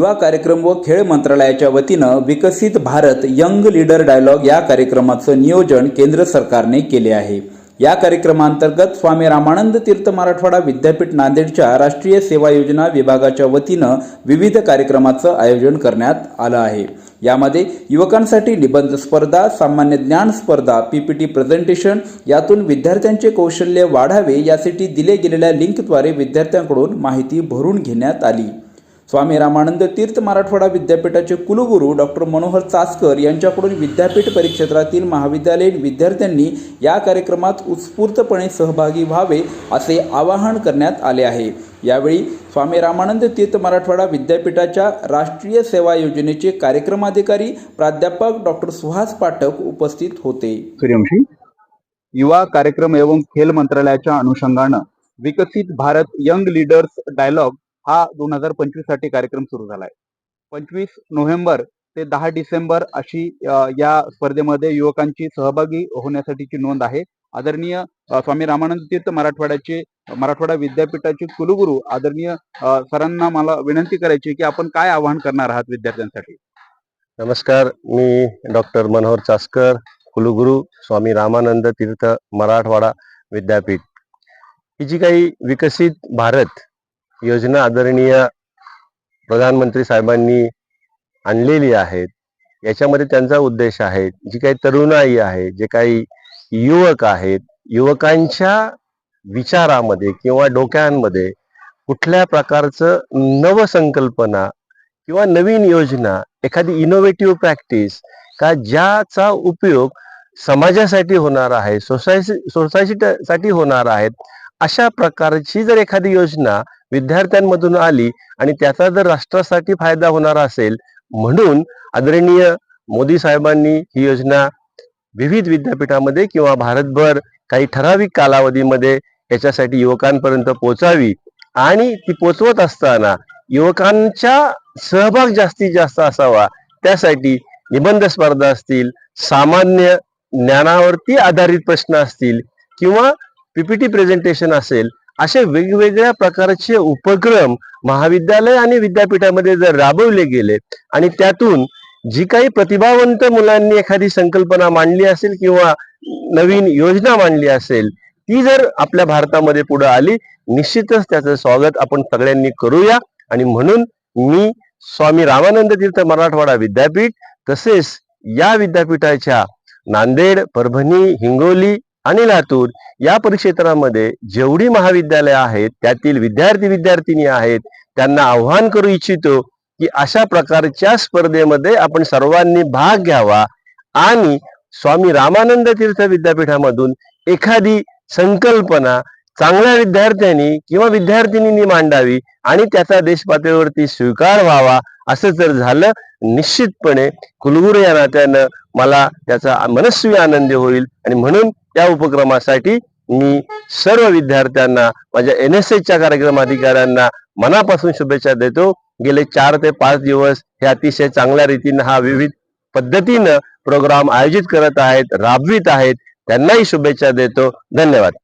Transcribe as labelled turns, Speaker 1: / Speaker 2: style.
Speaker 1: युवा कार्यक्रम व खेळ मंत्रालयाच्या वतीनं विकसित भारत यंग लीडर डायलॉग या कार्यक्रमाचं नियोजन केंद्र सरकारने केले आहे या कार्यक्रमांतर्गत स्वामी रामानंद तीर्थ मराठवाडा विद्यापीठ नांदेडच्या राष्ट्रीय सेवा योजना विभागाच्या वतीनं विविध कार्यक्रमाचं आयोजन करण्यात आलं आहे यामध्ये युवकांसाठी निबंध स्पर्धा सामान्य ज्ञान स्पर्धा पीपीटी प्रेझेंटेशन यातून विद्यार्थ्यांचे कौशल्य वाढावे यासाठी दिले गेलेल्या लिंकद्वारे विद्यार्थ्यांकडून माहिती भरून घेण्यात आली स्वामी रामानंद तीर्थ मराठवाडा विद्यापीठाचे कुलगुरू डॉक्टर मनोहर चासकर यांच्याकडून विद्यापीठ परिक्षेत्रातील महाविद्यालयीन विद्यार्थ्यांनी या कार्यक्रमात उत्स्फूर्तपणे सहभागी व्हावे असे आवाहन करण्यात आले आहे यावेळी स्वामी रामानंद तीर्थ मराठवाडा विद्यापीठाच्या राष्ट्रीय सेवा योजनेचे कार्यक्रमाधिकारी प्राध्यापक डॉक्टर सुहास पाठक उपस्थित होते
Speaker 2: युवा कार्यक्रम एवं खेल मंत्रालयाच्या अनुषंगानं विकसित भारत यंग लीडर्स डायलॉग हा दोन हजार पंचवीस साठी कार्यक्रम सुरू झालाय पंचवीस नोव्हेंबर ते दहा डिसेंबर अशी या स्पर्धेमध्ये युवकांची सहभागी होण्यासाठीची नोंद आहे आदरणीय स्वामी रामानंद तीर्थ मराठवाड्याचे मराठवाडा विद्यापीठाचे कुलगुरू आदरणीय सरांना मला विनंती करायची की आपण काय आवाहन करणार आहात विद्यार्थ्यांसाठी
Speaker 3: नमस्कार मी डॉक्टर मनोहर चास्कर कुलगुरू स्वामी रामानंद तीर्थ मराठवाडा विद्यापीठ ही जी काही विकसित भारत योजना आदरणीय प्रधानमंत्री साहेबांनी आणलेली आहेत याच्यामध्ये त्यांचा उद्देश आहे जी काही तरुणाई आहे जे काही युवक आहेत युवकांच्या विचारामध्ये किंवा डोक्यांमध्ये कुठल्या प्रकारचं नवसंकल्पना किंवा नवीन योजना एखादी इनोव्हेटिव्ह प्रॅक्टिस का ज्याचा उपयोग समाजासाठी होणार आहे सोसायटी सोसायटीसाठी होणार आहेत अशा प्रकारची जर एखादी योजना विद्यार्थ्यांमधून आली आणि त्याचा जर राष्ट्रासाठी फायदा होणार असेल म्हणून आदरणीय मोदी साहेबांनी ही योजना विविध विद्यापीठामध्ये किंवा भारतभर काही ठराविक कालावधीमध्ये याच्यासाठी युवकांपर्यंत पोचावी आणि ती पोचवत असताना युवकांचा सहभाग जास्तीत जास्त असावा त्यासाठी निबंध स्पर्धा असतील सामान्य ज्ञानावरती आधारित प्रश्न असतील किंवा पीपीटी प्रेझेंटेशन असेल असे वेगवेगळ्या प्रकारचे उपक्रम महाविद्यालय आणि विद्यापीठामध्ये जर राबवले गेले आणि त्यातून जी काही प्रतिभावंत मुलांनी एखादी संकल्पना मांडली असेल किंवा नवीन योजना मांडली असेल ती जर आपल्या भारतामध्ये पुढे आली निश्चितच त्याचं स्वागत आपण सगळ्यांनी करूया आणि म्हणून मी स्वामी रामानंद तीर्थ मराठवाडा विद्यापीठ तसेच या विद्यापीठाच्या नांदेड परभणी हिंगोली आणि लातूर या परिक्षेत्रामध्ये जेवढी महाविद्यालय आहेत त्यातील विद्यार्थी विद्यार्थिनी आहेत त्यांना आव्हान करू इच्छितो की अशा प्रकारच्या स्पर्धेमध्ये आपण सर्वांनी भाग घ्यावा आणि स्वामी रामानंद तीर्थ विद्यापीठामधून एखादी संकल्पना चांगल्या विद्यार्थ्यांनी किंवा विद्यार्थिनी मांडावी आणि त्याचा देशपातळीवरती स्वीकार व्हावा असं जर झालं निश्चितपणे कुलगुरू या नात्यानं मला त्याचा मनस्वी आनंद होईल आणि म्हणून त्या उपक्रमासाठी मी सर्व विद्यार्थ्यांना माझ्या एन एस एसच्या कार्यक्रम अधिकाऱ्यांना मनापासून शुभेच्छा देतो गेले चार ते पाच दिवस हे अतिशय चांगल्या रीतीनं हा विविध पद्धतीनं प्रोग्राम आयोजित करत आहेत राबवित आहेत त्यांनाही शुभेच्छा देतो धन्यवाद